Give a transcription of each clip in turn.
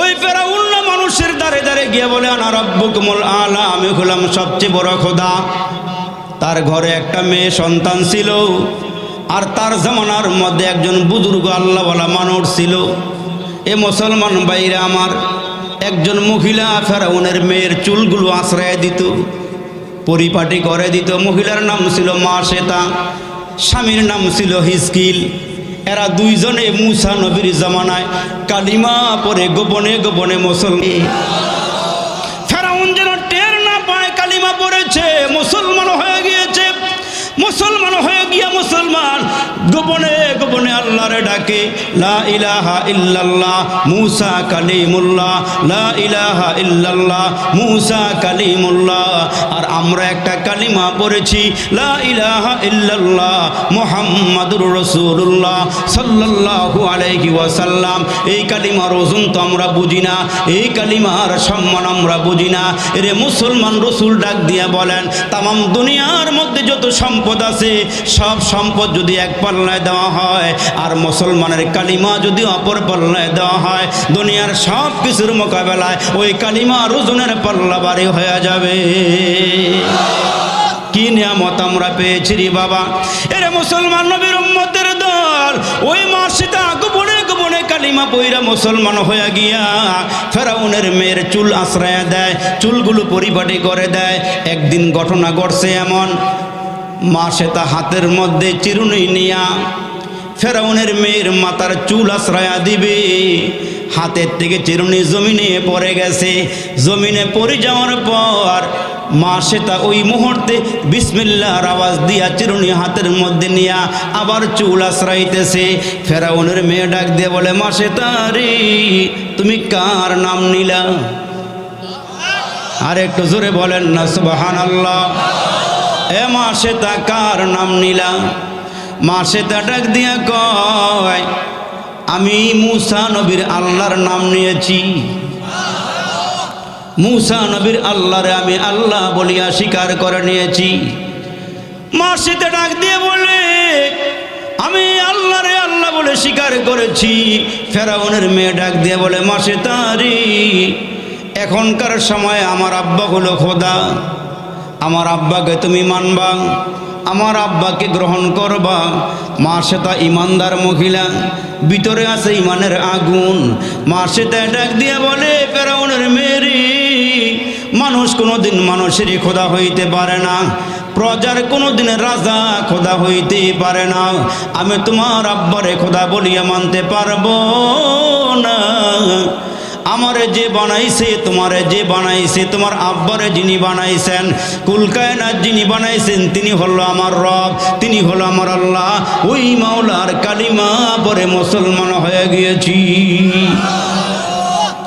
ওই ফেরা না মানুষের দ্বারে দ্বারে গিয়ে বলে, আনা রব্বুকুমুল আলা, আমি হলাম সবচেয়ে বড় খোদা। তার ঘরে একটা মেয়ে সন্তান ছিল, আর তার জামানার মধ্যে একজন বুজুর্গ আল্লাহওয়ালা মানুষ ছিল। এ মুসলমান বাইরে আমার, একজন মহিলা ফেরাউনের মেয়ের চুলগুলো আশ্রয় দিত, পরিপাটি করে দিত। মহিলার নাম ছিল মা শ্বেতা স্বামীর নাম ছিল হিসকিল এরা দুইজনে মুসা নবীর জামানায় কালিমা পরে গোপনে গোপনে মুসলমান। গোপনে গোপনে আল্লাহরে ডাকে, লা ইলাহা ইল্লাল্লাহ, মুসা কালিমুল্লাহ, লা ইলাহা ইল্লাল্লাহ, মুসা কালিমুল্লাহ। আর আমরা একটা কালিমা পড়েছি, লা ইলাহা ইল্লাল্লাহ, মুহাম্মাদুর রাসূলুল্লাহ সাল্লাল্লাহু আলাইহি ওয়াসাল্লাম। এই কালিমার ওজন তো আমরা বুঝি না, এই কালিমার সম্মান আমরা বুঝি না। এরে মুসলমান রসুল ডাক দিয়া বলেন, তামাম দুনিয়ার মধ্যে যত সম্পদ আছে, সব সম্পদ যদি এক পাল্লায় দেওয়া হয়। আর মুসলমানের কালিমা যদি অপর পাল্লায় দেওয়া হয়, দুনিয়ার সব কিছুর মোকাবেলায় ওই কালিমার ওজনের পাল্লা বাড়ি হয়ে যাবে। কি নিয়ামত আমরা পেয়েছি রে বাবা। এরে মুসলমান নবীর উম্মতের দল, ওই মাসিটা গোপনে গোপনে কালিমা পইরা মুসলমান হয়ে গিয়া ফেরাউনের মেয়ের চুল আশ্রয় দেয়, চুলগুলো পরিপাটি করে দেয়। একদিন ঘটনা ঘটছে এমন মা সেটা হাতের মধ্যে চিরুনি নিয়া ফেরাউনের মেয়ের মাতার চুল আশ্রয়া দিবে। হাতের থেকে চিরুনি জমিনে পড়ে গেছে। জমিনে পড়ে যাওয়ার পর মা সেটা ওই মুহূর্তে বিসমিল্লার আওয়াজ দিয়া চিরুনি হাতের মধ্যে নিয়া আবার চুল আশ্রাইতেছে। ফেরাউনের মেয়ে ডাক দিয়ে বলে মা সেটা রে, তুমি কার নাম নিলা? আর একটু জোরে বলেন না সুবাহান আল্লাহ এ মা সেটা কার নাম নিলা? মা সেটা ডাক দিয়া কয়, আমি মুসা নবীর আল্লাহর নাম নিয়েছি। মুসা নবীর আল্লাহরে আমি আল্লাহ বলিয়া স্বীকার করে নিয়েছি। মা ডাক দিয়ে বলে, আমি আল্লাহরে আল্লাহ বলে স্বীকার করেছি। ফেরাউনের মেয়ে ডাক দিয়ে বলে, মাসে তারি, এখনকার সময় আমার আব্বা হলো খোদা। আমার আব্বাকে তুমি মানবা, আমার আব্বাকে গ্রহণ করবা। মা সেতা ইমানদার মহিলা, ভিতরে আছে ইমানের আগুন। মা সেতা ডাক দিয়ে বলে, ফেরাউনের মেরি মানুষ কোনোদিন মানুষেরই খোদা হইতে পারে না। প্রজার কোনোদিন রাজা খোদা হইতে পারে না। আমি তোমার আব্বারে খোদা বলিয়া মানতে পারব না। আমারে যে বানাইছে, তোমারে যে বানাইছে, তোমার আব্বারে যিনি বানাইছেন কুলকায়নার যিনি বানাইছেন, তিনি হলো আমার রব, তিনি হলো আমার আল্লাহ। ওই মাওলার কালিমা পরে মুসলমান হয়ে গিয়েছি।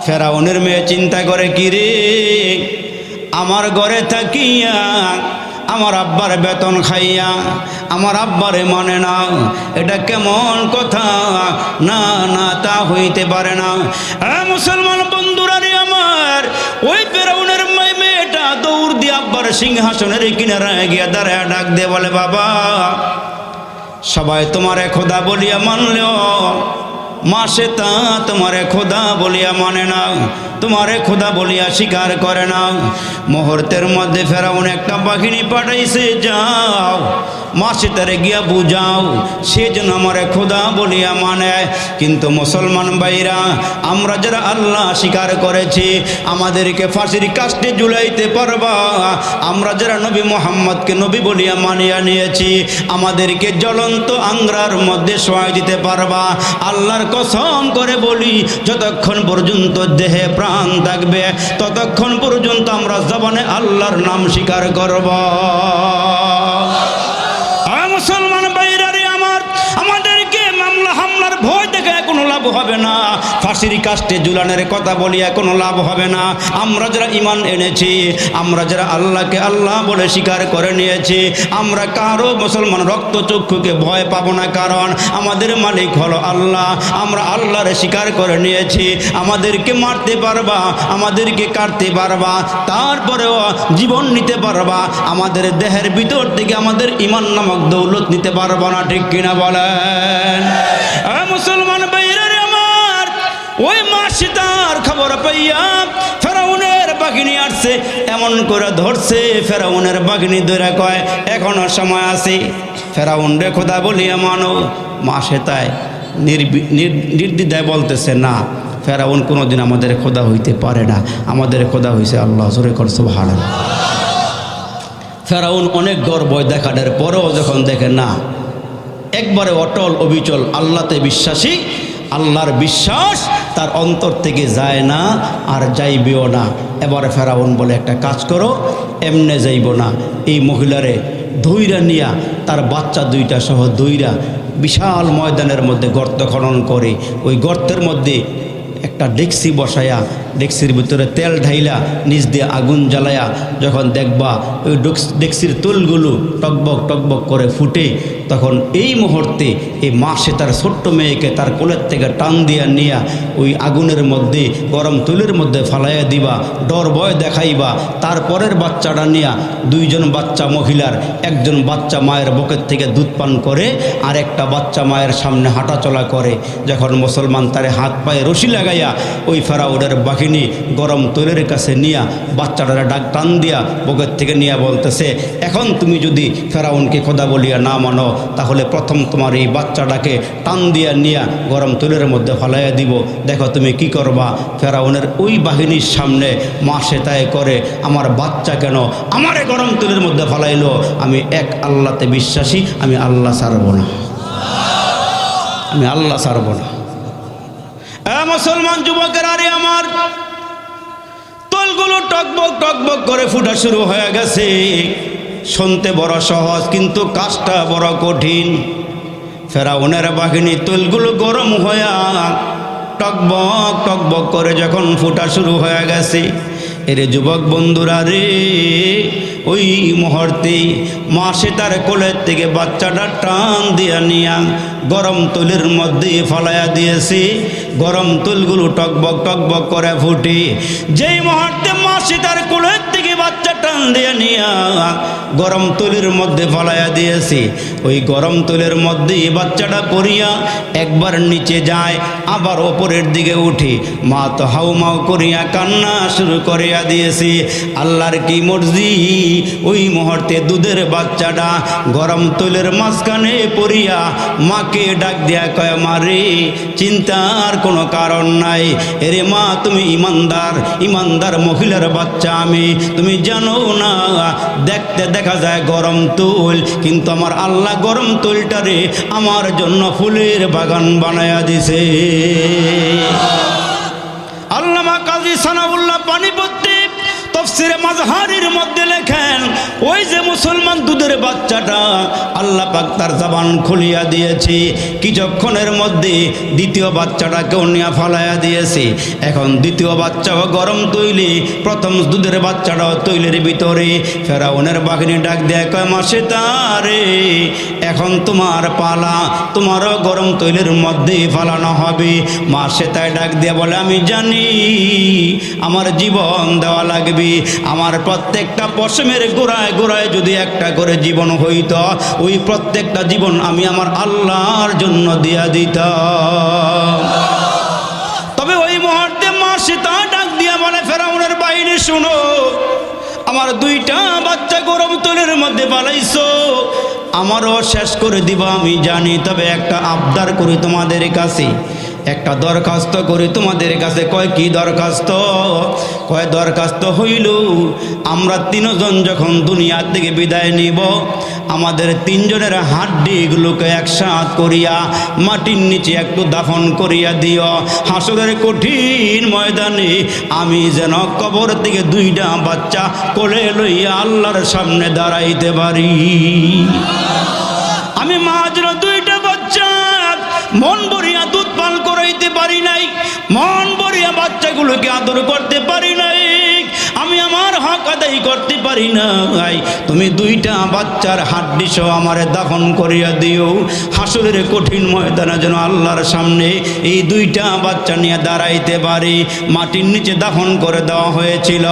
ফেরাউনের মেয়ে চিন্তা করে কি রে আমার ঘরে থাকিয়া, আমার আব্বার বেতন খাইয়া আমার আব্বারে মানে না। এটা কেমন কথা? না না, তা হইতে পারে না। মুসলমান বন্ধুরা রে আমার, ওই ফেরাউনের মেয়ে মেয়েটা দৌড় দিয়ে আব্বার সিংহাসনের কিনারায় গিয়া দাঁড়ায় ডাক দিয়ে বলে, বাবা, সবাই তোমারে খোদা বলিয়া মানলেও, মাসে তা তোমারে খোদা বলিয়া মানে না। তোমারে খোদা বলিয়া স্বীকার করে না। মুহূর্তের মধ্যে ফেরাউন একটা বাহিনী পাঠাইছে, যাও মাসে তারে গিয়া বুঝাও, সে যেন আমারে খোদা বলিয়া মানে। কিন্তু মুসলমান ভাইরা, আমরা যারা আল্লাহ স্বীকার করেছি, আমাদেরকে ফাঁসির কাস্টে জুলাইতে পারবা। আমরা যারা নবী মোহাম্মদকে নবী বলিয়া মানিয়া নিয়েছি, আমাদেরকে জ্বলন্ত আংরার মধ্যে সহায় দিতে পারবা। আল্লাহর কসম করে বলি, যতক্ষণ পর্যন্ত দেহে প্রাণ থাকবে, ততক্ষণ পর্যন্ত আমরা জবানে আল্লাহর নাম স্বীকার করব। হবে না। ফাঁসির কাস্টে জুলানের কথা বলিয়া কোনো লাভ হবে না। আমরা যারা ইমান এনেছি, আমরা যারা আল্লাহকে আল্লাহ বলে স্বীকার করে নিয়েছি, আমরা কারও মুসলমান রক্ত চক্ষুকে ভয় পাবো না। কারণ আমাদের মালিক হলো আল্লাহ। আমরা আল্লাহরে স্বীকার করে নিয়েছি, আমাদেরকে মারতে পারবা, আমাদেরকে কাটতে পারবা, তারপরেও জীবন নিতে পারবা। আমাদের দেহের ভিতর থেকে আমাদের ইমান নামক দৌলত নিতে পারবা না, ঠিক কিনা বলেন? ওই মা সীতার খবর পাইয়া ফেরাউনের বাঘিনী আসছে, এমন করে ধরছে, ফেরাউনের বাঘিনী ধরে কয়, এখনও সময় আছে। ফেরাউন রে খোদা বলিয়া মানো মা তাই নির্দ্বিধায় বলতেছে, না, ফেরাউন কোনোদিন আমাদের খোদা হইতে পারে না। আমাদের খোদা হইছে আল্লাহ, জোরে করছে ভালো ফেরাউন অনেক গর্ব দেখানোর পরেও যখন দেখে, না, একবারে অটল, অবিচল, আল্লাহতে বিশ্বাসী, আল্লাহর বিশ্বাস তার অন্তর থেকে যায় না আর যাইবেও না। এবারে ফেরাউন বলে একটা কাজ করো, এমনে যাইব না। এই মহিলারে ধৈরা নিয়া তার বাচ্চা দুইটা সহ দইরা বিশাল ময়দানের মধ্যে গর্ত খনন করে, ওই গর্তের মধ্যে একটা ডেক্সি বসায়া, ডেক্সির ভিতরে তেল ঢাইলা, নিচ দিয়ে আগুন জ্বালায়া, যখন দেখবা ওই ডেক্স- ডেক্সির তুলগুলো টকবক টকবক করে ফুটে তখন এই মুহূর্তে এই মা সে তার ছোট্ট মেয়েকে তার কোলের থেকে টান দিয়া নিয়া ওই আগুনের মধ্যে, গরম তুলের মধ্যে ফালাইয়া দিবা, ডর ভয় দেখাইবা। তারপরের বাচ্চাটা নিয়া দুইজন বাচ্চা মহিলার, একজন বাচ্চা মায়ের বকের থেকে দুধ পান করে আর একটা বাচ্চা মায়ের সামনে হাঁটাচলা করে। যখন মুসলমান তারে হাত পায়ে রশি লাগাইয়া ওই ফেরাউনের বাহিনী গরম তৈলের কাছে নিয়া বাচ্চাটারে ডাক টান দিয়া বুকের থেকে নিয়া বলতেছে, এখন তুমি যদি ফেরাউনকে খোদা বলিয়া না মানো তাহলে প্রথম তোমার এই বাচ্চাটাকে টান দিয়া নিয়া গরম তৈলের মধ্যে ফালাইয়া দিব। দেখো তুমি কি করবা? ফেরাউনের ওই বাহিনীর সামনে মা সেতায় করে, আমার বাচ্চা কেন আমারে গরম তুলের মধ্যে ফালাইলো? আমি এক আল্লাহতে বিশ্বাসী, আমি আল্লাহ ছাড়ব না। আমি আল্লাহ ছাড়ব না। মুসলমান যুবকের আরে আমার, তলগুলো টকবক টকবক করে ফুটা শুরু হয়ে গেছে। শুনতে বড় সহজ, কিন্তু কাজটা বড় কঠিন। ফেরাউনের বাহিনী তৈলগুলো গরম হয়ে টকবক টকবক করে যখন ফুটা শুরু হয়ে গেছে, এরে যুবক বন্ধুরা রে, ওই মুহূর্তে মা সে তার কোলের থেকে বাচ্চাটা টান দিয়া নিয়া গরম তুলের মধ্যে ফলাইয়া দিয়েছে। গরম তুলগুলো টকবক টকবক করে ফুটে। যেই মুহূর্তে মা সে তার কোলের থেকে বাচ্চা টান দিয়ে নিয়া গরম তুলের মধ্যে ফলাইয়া দিয়েছি। ওই গরম তুলের মধ্যে বাচ্চাটা পড়িয়া একবার নিচে যায়, আবার ওপরের দিকে উঠে। মা তো হাউমাউ করিয়া কান্না শুরু করিয়া দিয়েছি। আল্লাহর কি মর্জি? ওই মুহূর্তে দুধের বাচ্চাটা গরম তুলের মাঝখানে পড়িয়া মাকে ডাক দিয়া কয় মারে চিন্তার কোনো কারণ নাই। এরে মা, তুমি ইমানদার ইমানদার মহিলার বাচ্চা আমি। তুমি জানো না, দেখতে দেখা যায় গরম তুল, কিন্তু আমার আল্লাহ গরম তুলটারে আমার জন্য ফুলের বাগান বানায়া দিছে। আল্লামা কাজী সানাউল্লাহ পানিপত্তি তফসিরে মাজহারির মধ্যে লেখেন, ওই যে মুসলমান দুধের বাচ্চাটা, আল্লাহ পাক তার জবান খুলিয়া দিয়েছে। কিছুক্ষণের মধ্যে দ্বিতীয় বাচ্চাটাকেও নিয়ে ফালাইয়া দিয়েছে। এখন দ্বিতীয় বাচ্চাও গরম তৈলি, প্রথম দুধের বাচ্চাটাও তৈলের ভিতরে। ফেরাউনের বাহিনী ডাক দেয়, কয় মাসে তারে? এখন তোমার পালা তোমারও গরম তৈলের মধ্যে ফালানো হবে। মা সেতায় ডাক দিয়ে বলে, আমি জানি আমার জীবন দেওয়া লাগবে। আমার প্রত্যেকটা পশমের গোড়ায় গোড়ায় যদি একটা করে জীবন হইত, ওই প্রত্যেকটা জীবন আমি আমার আল্লাহর জন্য দিয়া দিত তবে ওই মুহূর্তে মা সীতা ডাক দিয়া বলে, ফেরাউনের বাইরে শুনো, আমার দুইটা বাচ্চা গরম তৈলের মধ্যে পালাইছো আমারও শেষ করে দিব আমি জানি তবে একটা আবদার করি তোমাদের কাছে। একটা দরখাস্ত করি তোমাদের কাছে। কয় কি দরখাস্ত? কয় দরখাস্ত হইল, আমরা তিনজন যখন দুনিয়ার থেকে বিদায় নিব, আমাদের তিনজনের হাড্ডিগুলোকে একসাথ করিয়া, মাটির নিচে একটু দাফন করিয়া দিও। হাসরের কঠিন ময়দানে আমি যেন কবর থেকে দুইটা বাচ্চা কোলে লইয়া আল্লাহর সামনে দাঁড়াইতে পারি। আমি মাঝর দুইটা বাচ্চা, মন ভরিয়া দুধ পান করাইতে পারি নাই মন ভরিয়া বাচ্চাগুলোকে আদর করতে পারি হক আদায় করতে পারি না তুমি দুইটা বাচ্চার হাড্ডি সহ আমারে দাফন করিয়া দিও। হাসুরের কঠিন ময়দানে যেন আল্লাহর সামনে এই দুইটা বাচ্চা নিয়ে দাঁড়াইতে পারি। মাটির নিচে দাফন করে দেওয়া হয়েছিল।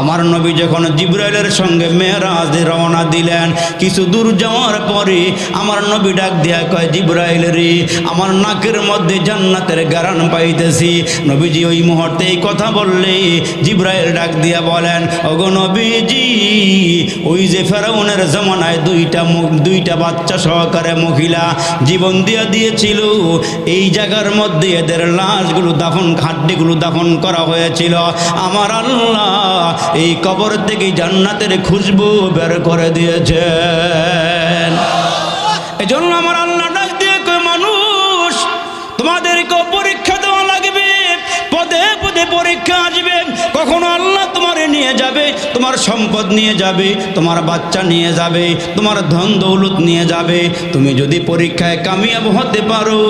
আমার নবী যখন জিব্রাইলের সঙ্গে মেয়েরাজে রওনা দিলেন, কিছু দূর যাওয়ার পরে আমার নবী ডাক দিয়া কয়, জিব্রাইল আমার নাকের মধ্যে জান্নাতের গারান পাইতেছি। নবীজি ওই মুহূর্তে এই কথা বললে জিব্রাইল ডাক দিয়া বলেন, ওগো নবীজি, ওই যে ফেরাউনের জমানায় দুইটা দুইটা বাচ্চা সহকারে মহিলা জীবন দিয়া দিয়েছিল। এই জায়গার মধ্যে এদের লাশগুলো দাফন খাড্ডিগুলো দাফন করা হয়েছিল। আমার আল্লাহ এই কবর থেকে জান্নাতের খুশবু বের করে দিয়েছেন। এই জন্য আমার আল্লাহ ডাক দিয়ে মানুষ তোমাদেরকে পরীক্ষা দেওয়া লাগবে। পদে পদে পরীক্ষা আসবে। কখনো আল্লাহ নিয়ে যাবে, তোমার সম্পদ নিয়ে যাবে, তোমার বাচ্চা নিয়ে যাবে, তোমার ধন দৌলত নিয়ে যাবে। তুমি যদি পরীক্ষায় কামিয়াব হতে পারো,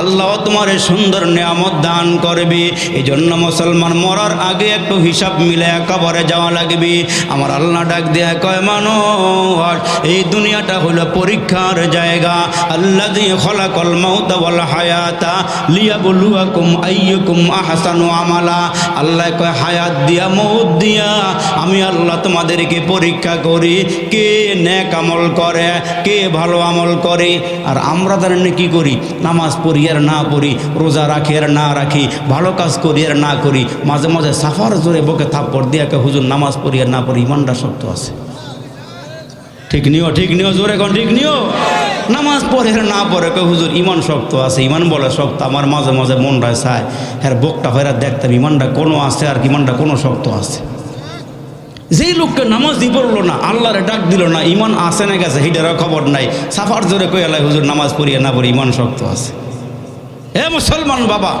আল্লাহ তোমার সুন্দর নিয়ামত দান করবে। এই জন্য মুসলমান মরার আগে একটু হিসাব মিলে কবরে যাওয়া লাগবে। আমার আল্লাহ ডাক দেয়া কয়, মানুষ, এই দুনিয়াটা হলো পরীক্ষার জায়গা। আল্লাহ দিয়ে খলাকল ওয়াল হায়াতা লিয়াবলুয়াকুম আইয়ুকুম আহসানু আমালা। আল্লাহ কয়, হায়াত দিয়া মৌত দিয়া আমি আল্লাহ তোমাদেরকে পরীক্ষা করি, কে নেক আমল করে, কে ভালো আমল করে। আর আমরা তার কি করি? নামাজ পড়ি আর না পড়ি, রোজা রাখি আর না রাখি, ভালো কাজ করি আর না করি। মাঝে মাঝে সাফার জোরে বকে থাপ্পড় দিয়া কে হুজুর নামাজ পড়ি আর না পড়ি, ইমানটা শক্ত আছে। ঠিক নিও ঠিক নিও, জোরে কোন, ঠিক নিও। নামাজ পড়ে না পড়ে কে হুজুর, ইমান শক্ত আছে, ইমান বলে শক্ত, আমার মাঝে মাঝে মনটা চায় হ্যাঁ বকটা ফেরা দেখতাম, ইমানটা কোনো আছে আর ইমানটা কোনো শক্ত আছে। যেই লোককে নামাজ দি পড়ল না, আল্লাহরে ডাক দিল না ইমান আসে না গেছে হিটারও খবর নাই। সাফার জোরে কই আল্লাহ হুজুর নামাজ পড়িয়া না পড়ি ইমান শক্ত আছে। হে মুসলমান বাবা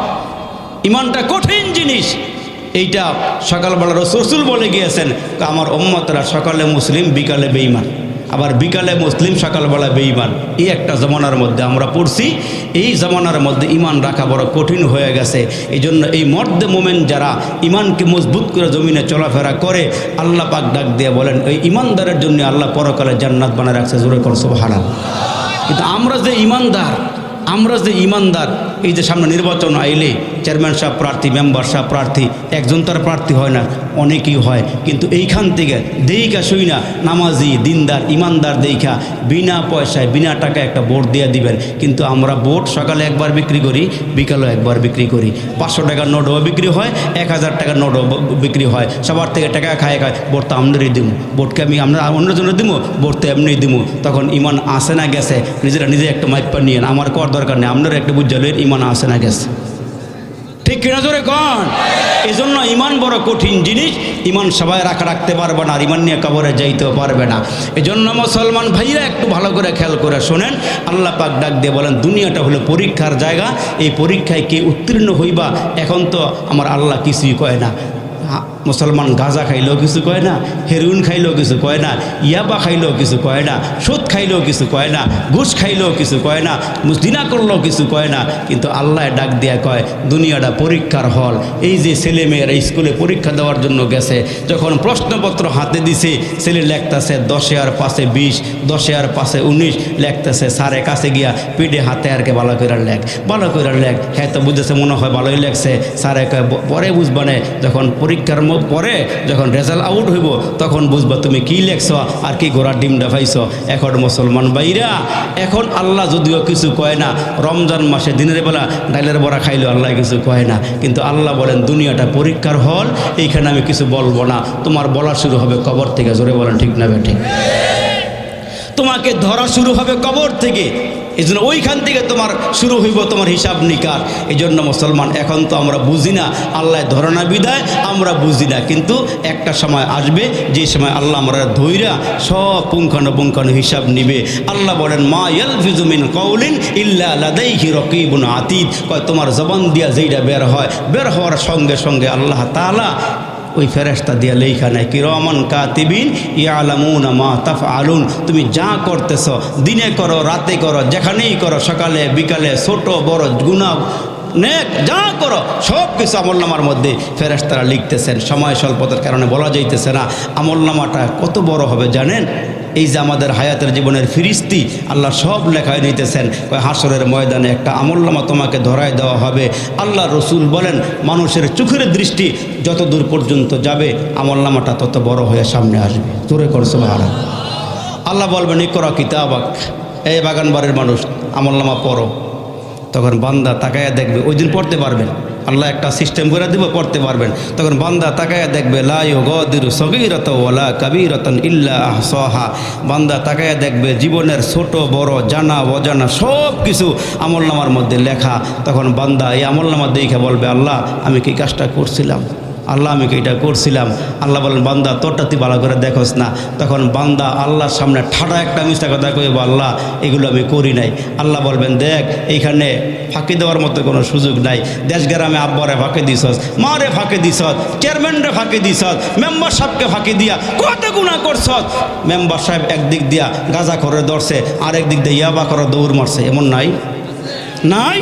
ইমানটা কঠিন জিনিস। এইটা সকালবেলা রসুল বলে গিয়েছেন, আমার ওম্মতরা সকালে মুসলিম, বিকালে বেঈমান। আবার বিকালে মুসলিম সকালবেলা বেঈমান। এই একটা জমানার মধ্যে আমরা পড়ছি। এই জমানার মধ্যে ইমান রাখা বড় কঠিন হয়ে গেছে। এই জন্য এই মর্দে মোমেন যারা ইমানকে মজবুত করে জমিনে চলাফেরা করে, আল্লাহ পাক ডাক দিয়ে বলেন, ওই ইমানদারের জন্য আল্লাহ পরকালে জান্নাত বানায় রাখছে। জোরে করছ হারাম কিন্তু আমরা যে ইমানদার আমরা যে ইমানদার এই যে সামনে নির্বাচন আইলে চেয়ারম্যান সাহেব প্রার্থী মেম্বার সাহেব প্রার্থী, একজন তার প্রার্থী হয় না, অনেকেই হয়। কিন্তু এইখান থেকে দেইকা শুই না নামাজি, দিনদার, ইমানদার দেইখা বিনা পয়সায়, বিনা টাকায় একটা ভোট দিয়ে দিবেন। কিন্তু আমরা ভোট সকালে একবার বিক্রি করি বিকালেও একবার বিক্রি করি। পাঁচশো টাকার নোটও বিক্রি হয়, এক হাজার টাকার নোটও বিক্রি হয়। সবার থেকে টাকা খায় খায়, ভোট তো আমনেরই দিব ভোটকে আমি আমরা অন্যের জন্য দিব ভোট তো এমনি দিব তখন ইমান আসে না গেছে, নিজেরা নিজে একটা মাইপা নিয়ে আমার কর দরকার নেই আপনারা একটা বুঝালেন ইমান আসে না গেছে? ঠিক কিনা জোরে কন? এই জন্য ইমান বড় কঠিন জিনিস। ইমান সবাই রাখা রাখতে পারবে না, আর ইমান নিয়ে কবরে যাইতেও পারবে না। এই জন্য মুসলমান ভাইরা একটু ভালো করে খেয়াল করে শোনেন। আল্লাহ পাক ডাক দিয়ে বলেন, দুনিয়াটা হলো পরীক্ষার জায়গা। এই পরীক্ষায় কে উত্তীর্ণ হইবা, এখন তো আমার আল্লাহ কিছুই কয় না। মুসলমান গাঁজা খাইলেও কিছু কয় না, হেরুইন খাইলেও কিছু কয় না, ইয়াবা খাইলেও কিছু কয় না, সুদ খাইলেও কিছু কয় না, ঘুষ খাইলেও কিছু কয় না মুসদিনা করলেও কিছু কয় না, কিন্তু আল্লাহ ডাক দিয়া কয়, দুনিয়াটা পরীক্ষার হল। এই যে ছেলে মেয়েরা স্কুলে পরীক্ষা দেওয়ার জন্য গেছে, যখন প্রশ্নপত্র হাতে দিছে, ছেলে লেখতেছে দশে আর পাশে বিশ, দশে আর পাশে উনিশ, লেখতেছে স্যারের কাছে গিয়া পিঠে হাতে আরকে ভালো করে লেখ, ভালো করে লেখ। হ্যাঁ তো বুঝেছে, মনে হয় ভালোই লেখছে। স্যারে কয়, "ব- পরে বুঝবানে যখন পরীক্ষার পরে যখন রেজাল্ট আউট হইব, তখন বুঝবা তুমি কি লেখছ আর কি ঘোড়ার ডিম ডাফাইছ এখন মুসলমান বাইরা এখন আল্লাহ যদিও কিছু কয় না, রমজান মাসে দিনের বেলা ডাইলের বড়া খাইলেও আল্লাহ কিছু কয় না। কিন্তু আল্লাহ বলেন, দুনিয়াটা পরীক্ষার হল, এইখানে আমি কিছু বলব না। তোমার বলা শুরু হবে কবর থেকে। জোরে বলেন, ঠিক না ঠিক? তোমাকে ধরা শুরু হবে কবর থেকে। এই জন্য ওইখান থেকে তোমার শুরু হইব তোমার হিসাব নিকার এই জন্য মুসলমান, এখন তো আমরা বুঝি না, আল্লাহ ধরনা বিদায় আমরা বুঝি না। কিন্তু একটা সময় আসবে, যে সময় আল্লাহ আমরা ধৈরা সব পুঙ্খানো পুঙ্খানো হিসাব নিবে। আল্লাহ বলেন, মা ইয়ালফিজুমিন কৌলিন ইল্লা লাদাইহি রকিবুন আতিদ কয়, তোমার জবান দিয়া যেইটা বের হয়, বের হওয়ার সঙ্গে সঙ্গে আল্লাহ তাআলা ওই ফেরেস্তা দিয়া লেখা নাই কি রমন কাতিবিন ইয়ালামুন মা তাফ আলুন তুমি যা করতেছ, দিনে করো, রাতে করো, যেখানেই করো, সকালে, বিকালে, ছোট, বড়, গুণা, নেক, যা করো সব কিছু আমলনামার মধ্যে ফেরেস্তারা লিখতেছেন। সময় স্বল্পতার কারণে বলা যাইতেছে না আমলনামাটা কত বড় হবে জানেন? এই যে আমাদের হায়াতের জীবনের ফিরিস্তি, আল্লাহ সব লেখায় নিতেছেন কয় হাসরের ময়দানে একটা আমলনামা তোমাকে ধরায় দেওয়া হবে। আল্লাহ রসুল বলেন, মানুষের চোখের দৃষ্টি যত দূর পর্যন্ত যাবে আমলনামাটা তত বড় হয়ে সামনে আসবে। জোরে করছে ভাড়া আল্লাহ বলবেন, ইকরা কিতাবাক। এই বাগান বাড়ির মানুষ আমলনামা পড়ো। তখন বান্দা তাকায়া দেখবে, ওই দিন পড়তে পারবেন আল্লাহ একটা সিস্টেম করে দিব, পড়তে পারবেন। তখন বান্দা তাকায়া দেখবে লাইও গদির সগিরত ওলা কবিরতন ইল্লা সহা বান্দা তাকায়া দেখবে, জীবনের ছোট, বড়, জানা, অজানা সব কিছু আমলনামার মধ্যে লেখা। তখন বান্দা এই আমলনামা দেখে বলবে, আল্লাহ, আমি কি কাজটা করছিলাম? আল্লাহ, আমি এটা করছিলাম? আল্লাহ বলেন, বান্দা, তোরটা তুই ভালো করে দেখোস না। তখন বান্দা আল্লাহর সামনে ঠাডা একটা মিষ্টা কথা কইব, আল্লাহ, এগুলো আমি করি নাই। আল্লাহ বলবেন, দেখ, এইখানে ফাঁকি দেওয়ার মতো কোনো সুযোগ নাই। দেশ গ্রামে আব্বারে ফাঁকি দিছস, মারে ফাঁকি দিছস, চেয়ারম্যানরে ফাঁকি দিছস, মেম্বার সাহেবকে ফাঁকি দিয়া কত গুণা করছস? মেম্বার সাহেব একদিক দিয়া গাঁজা করে ধরছে আরেক দিক দিয়ে ইয়াবা করে দৌড় মারছে, এমন নাই? নাই?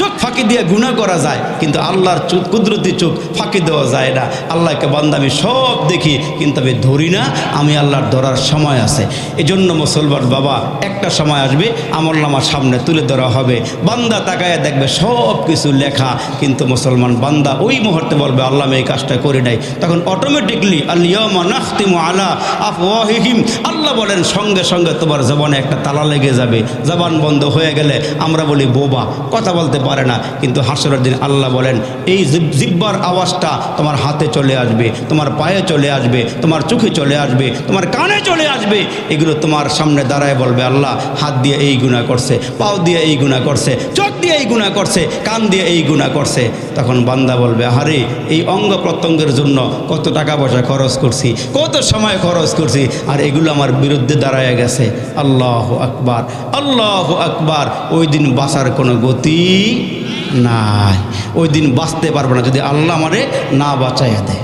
চোখ ফাঁকি দিয়ে গুণা করা যায়, কিন্তু আল্লাহর চোখ কুদরতি চোখ ফাঁকি দেওয়া যায় না। আল্লাহকে বান্দা আমি সব দেখি, কিন্তু আমি ধরি না, আমি আল্লাহর ধরার সময় আছে। এই জন্য মুসলমান বাবা, একটা সময় আসবে, আমল নামার সামনে তুলে ধরা হবে। বান্দা তাকায় দেখবে সব কিছু লেখা, কিন্তু মুসলমান বান্দা ওই মুহূর্তে বলবে, আল্লাহ আমি এই কাজটা করি নাই। তখন অটোমেটিকলি আল্লিয়মা আলা আফওয়াহিহিম। আল্লাহ বলেন, সঙ্গে সঙ্গে তোমার জবানে একটা তালা লেগে যাবে। জবান বন্ধ হয়ে গেলে আমরা বলি, বোবা। কথা বলতে পারে না। কিন্তু হাসরের দিন আল্লাহ বলেন, এই জিব- জিব্বার আওয়াজটা তোমার হাতে চলে আসবে, তোমার পায়ে চলে আসবে, তোমার চোখে চলে আসবে, তোমার কানে চলে আসবে। এগুলো তোমার সামনে দাঁড়ায় বলবে, আল্লাহ হাত দিয়ে এই গুণা করছে, পাও দিয়ে এই গুণা করছে, চোখ দিয়ে এই গুণা করছে, কান দিয়ে এই গুণা করছে। তখন বান্দা বলবে আরে এই অঙ্গ প্রত্যঙ্গের জন্য কত টাকা পয়সা খরচ করছি, কত সময় খরচ করছি, আর এগুলো আমার বিরুদ্ধে দাঁড়ায় গেছে। আল্লাহ আকবার আল্লাহ আকবার। ওই দিন বাঁচার কোনো গতি নাই। ওই দিন বাঁচতে পারব না যদি আল্লাহ আমারে না বাঁচাইয়া দেয়।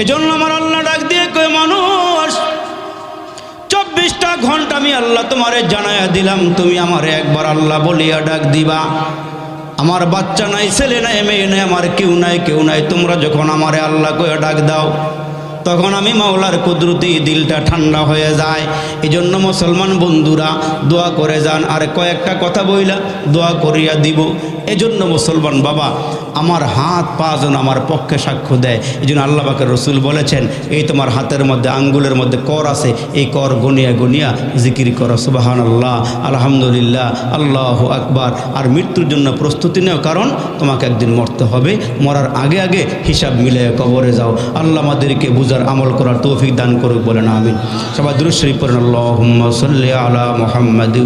এই জন্য আমার আল্লাহ ডাক দিয়ে কয়ে, মানুষ, চব্বিশটা ঘণ্টা আমি আল্লাহ তোমারে জানাইয়া দিলাম, তুমি আমারে একবার আল্লাহ বলিয়া ডাক দিবা। আমার বাচ্চা নাই, ছেলে নাই, মেয়ে নাই, আমার কেউ নাই কেউ নাই, তোমরা যখন আমারে আল্লাহ কয়ে ডাক দাও তখন আমি মাওলার কুদরতি দিলটা ঠান্ডা হয়ে যায়। এই জন্য মুসলমান বন্ধুরা, দোয়া করে যান। আর কয়েকটা কথা বইলা দোয়া করিয়া দিব। এজন্য মুসলমান বাবা, আমার হাত পা যেন আমার পক্ষে সাক্ষ্য দেয়। এই জন্য আল্লাহ পাকের রসুল বলেছেন, এই তোমার হাতের মধ্যে আঙ্গুলের মধ্যে কর আছে। এই কর গনিয়া গনিয়া জিকির করো সুবাহান আল্লাহ আলহামদুলিল্লাহ, আল্লাহ আকবার। আর মৃত্যুর জন্য প্রস্তুতি নেও, কারণ তোমাকে একদিন মরতে হবে। মরার আগে আগে হিসাব মিলে কবরে যাও। আল্লাহ আমাদেরকে বুঝার আমল করার তৌফিক দান করুক বলেন আমি সবাই দুরুশরী পড়েন আল্লাহ সাল্লি আলা মোহাম্মদ।